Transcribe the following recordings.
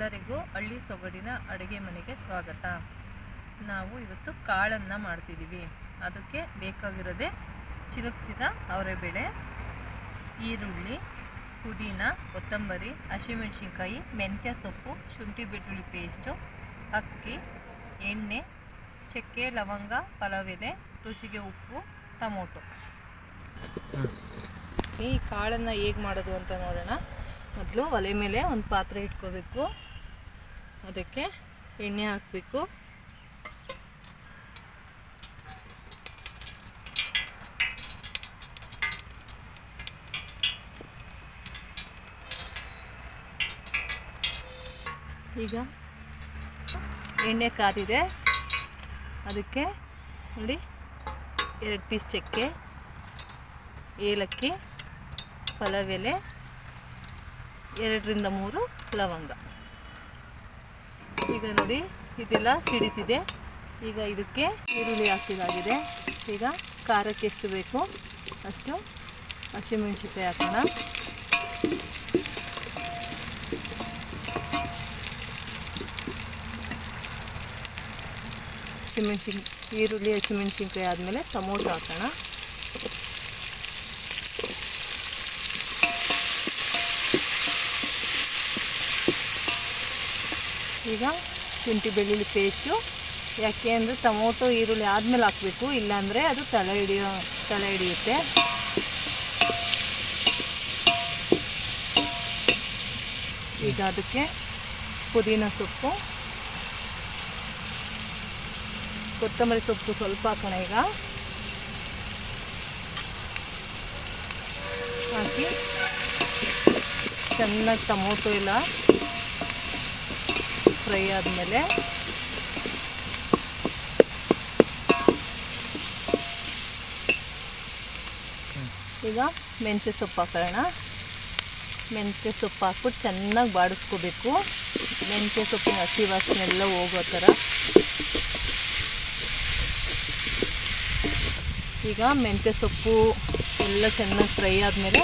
ಎಲ್ಲರಿಗೂ ಹಳ್ಳಿ ಸೊಗಡಿನ ಅಡುಗೆ ಮನೆಗೆ ಸ್ವಾಗತ. ನಾವು ಇವತ್ತು ಕಾಳನ್ನು ಮಾಡ್ತಿದ್ದೀವಿ ಅದಕ್ಕೆ ಬೇಕಾಗಿರೋದೆ ಚಿರುಕ್ಸಿದ ಅವರೆಬೇಳೆ, ಈರುಳ್ಳಿ, ಪುದೀನ, ಕೊತ್ತಂಬರಿ, ಹಸಿಮೆಣ್ಸಿನ್ಕಾಯಿ, ಮೆಂತ್ಯ ಸೊಪ್ಪು, ಶುಂಠಿ ಬೆಳ್ಳುಳ್ಳಿ ಪೇಸ್ಟು, ಅಕ್ಕಿ, ಎಣ್ಣೆ, ಚಕ್ಕೆ, ಲವಂಗ ಪಲಾವ್ ಎಲೆ ರುಚಿಗೆ ಉಪ್ಪು, ಟೊಮೊಟೊ. ಈ ಕಾಳನ್ನು ಹೇಗೆ ಮಾಡೋದು ಅಂತ ನೋಡೋಣ. ಮೊದಲು ಒಲೆ ಮೇಲೆ ಒಂದು ಪಾತ್ರೆ ಇಟ್ಕೋಬೇಕು. ಅದಕ್ಕೆ ಎಣ್ಣೆ ಹಾಕಬೇಕು. ಈಗ ಎಣ್ಣೆ ಕಾದಿದೆ. ಅದಕ್ಕೆ ನೋಡಿ ಎರಡು ಪೀಸ್ ಚಕ್ಕೆ, ಏಲಕ್ಕಿ, ಪಲಾವ್ ಎಲೆ, ಎರಡರಿಂದ ಮೂರು ಲವಂಗ. ಈಗ ನೋಡಿ, ಇದೆಲ್ಲ ಸಿಡಿತಿದೆ. ಈಗ ಇದಕ್ಕೆ ಈರುಳ್ಳಿ ಹಾಕಿದಾಗಿದೆ. ಈಗ ಖಾರಕ್ಕೆ ಎಷ್ಟು ಬೇಕು? ಅಷ್ಟು ಹಸಿಮೆಣ್ಸಿನ್ಕಾಯಿ ಹಾಕೋಣ. ಹಸಿಮೆಣಸಿನ್ ಈರುಳ್ಳಿ, ಹಸಿಮೆಣಸಿನ್ಕಾಯಿ ಆದಮೇಲೆ ಟೊಮೊಟೊ ಹಾಕೋಣ. ಈಗ ಶುಂಠಿ ಬೆಳ್ಳುಳ್ಳಿ ಪೇಸ್ಟು ಯಾಕೆ ಅಂದರೆ ಟೊಮೊಟೊ, ಈರುಳ್ಳಿ ಆದಮೇಲೆ ಹಾಕಬೇಕು. ಇಲ್ಲಾಂದರೆ ಅದು ತಲೆ ಹಿಡಿಯೋ, ತಲೆ ಹಿಡಿಯುತ್ತೆ. ಈಗ ಅದಕ್ಕೆ ಪುದೀನ ಸೊಪ್ಪು. ಕೊತ್ತಂಬರಿ ಸೊಪ್ಪು ಸ್ವಲ್ಪ ಹಾಕೋಣ ಈಗ. ಹಾಕಿ ಚೆನ್ನಾಗಿ ಟೊಮೊಟೊ ಎಲ್ಲ ಫ್ರೈ ಆದಮೇಲೆ ಈಗ ಮೆಂತ್ಯ ಸೊಪ್ಪು ಹಾಕೋಣ. ಮೆಂತ್ಯ ಸೊಪ್ಪು ಹಾಕ್ಬಿಟ್ಟು ಚೆನ್ನಾಗಿ ಬಾಡಿಸ್ಕೋಬೇಕು. ಮೆಂತ್ಯ ಸೊಪ್ಪಿನ ಹಸಿ ವಾಸನೆ ಎಲ್ಲ ಹೋಗೋ ಥರ. ಈಗ ಮೆಂತ್ಯ ಸೊಪ್ಪು ಎಲ್ಲ ಚೆನ್ನಾಗಿ ಫ್ರೈ ಆದಮೇಲೆ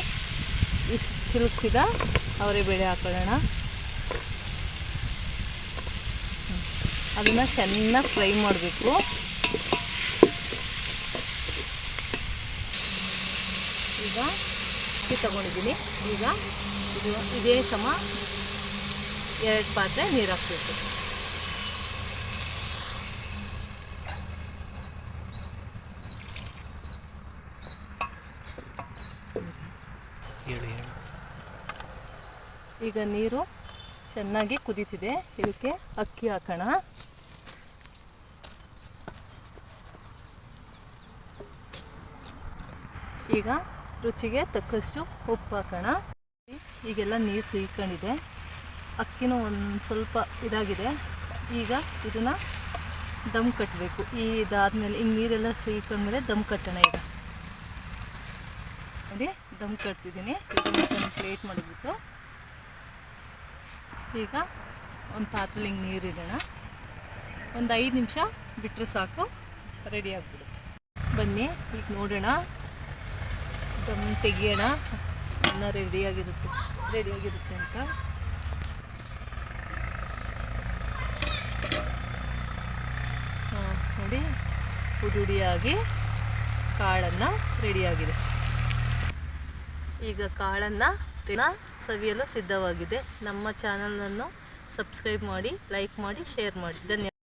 ಸಿಲುಕ್ಸಿದ ಅವರೆಬೇಳೆ ಹಾಕೊಳ್ಳೋಣ. ಅದನ್ನು ಚೆನ್ನಾಗಿ ಫ್ರೈ ಮಾಡಬೇಕು. ಈಗ ಅಕ್ಕಿ ತಗೊಂಡಿದ್ದೀನಿ. ಈಗ ಇದು ಇದೇ ಸಮ ಎರಡು ಪಾತ್ರೆ ನೀರು ಹಾಕಬೇಕು. ಈಗ ನೀರು ಚೆನ್ನಾಗಿ ಕುದೀತಿದೆ. ಇದಕ್ಕೆ ಅಕ್ಕಿ ಹಾಕೋಣ. ಈಗ ರುಚಿಗೆ ತಕ್ಕಷ್ಟು ಉಪ್ಪು ಹಾಕೋಣ. ಈಗೆಲ್ಲ ನೀರು ಸೀಕೊಂಡಿದೆ ಅಕ್ಕಿನೂ ಒಂದು ಸ್ವಲ್ಪ ಇದಾಗಿದೆ. ಈಗ ಇದನ್ನು ದಮ್ ಕಟ್ಟಬೇಕು ಈ ಇದಾದಮೇಲೆ ಹಿಂಗೆ ನೀರೆಲ್ಲ ಸೀಕೊಂಡ್ಮೇಲೆ ದಮ್ ಕಟ್ಟೋಣ ಈಗ. ನೋಡಿ, ದಮ್ ಕಟ್ತಿದ್ದೀನಿ. ಇದನ್ನು ಪ್ಲೇಟ್ ಮಾಡಿಬಿಟ್ಟು ಈಗ ಒಂದು ಪಾತ್ರೆಲಿ ಹಿಂಗೆ ನೀರಿಡೋಣ. ಒಂದು ಐದು ನಿಮಿಷ ಬಿಟ್ಟರೆ ಸಾಕು. ರೆಡಿ ಆಗಿಬಿಡುತ್ತೆ. ಬನ್ನಿ, ಈಗ ನೋಡೋಣ. ದಮ್ ತೆಗಿಯೋಣ. ಎಲ್ಲ ರೆಡಿಯಾಗಿರುತ್ತೆ ರೆಡಿಯಾಗಿರುತ್ತೆ ಅಂತ. ನೋಡಿ. ಉಡುಡಿಯಾಗಿ ಕಾಳನ್ನು ರೆಡಿಯಾಗಿದೆ ಈಗ ಕಾಳನ್ನು ಸವಿಯಲು ಸಿದ್ಧವಾಗಿದೆ. ನಮ್ಮ ಚಾನಲನ್ನು ಸಬ್ಸ್ಕ್ರೈಬ್ ಮಾಡಿ ಲೈಕ್ ಮಾಡಿ ಶೇರ್ ಮಾಡಿ. ಧನ್ಯವಾದ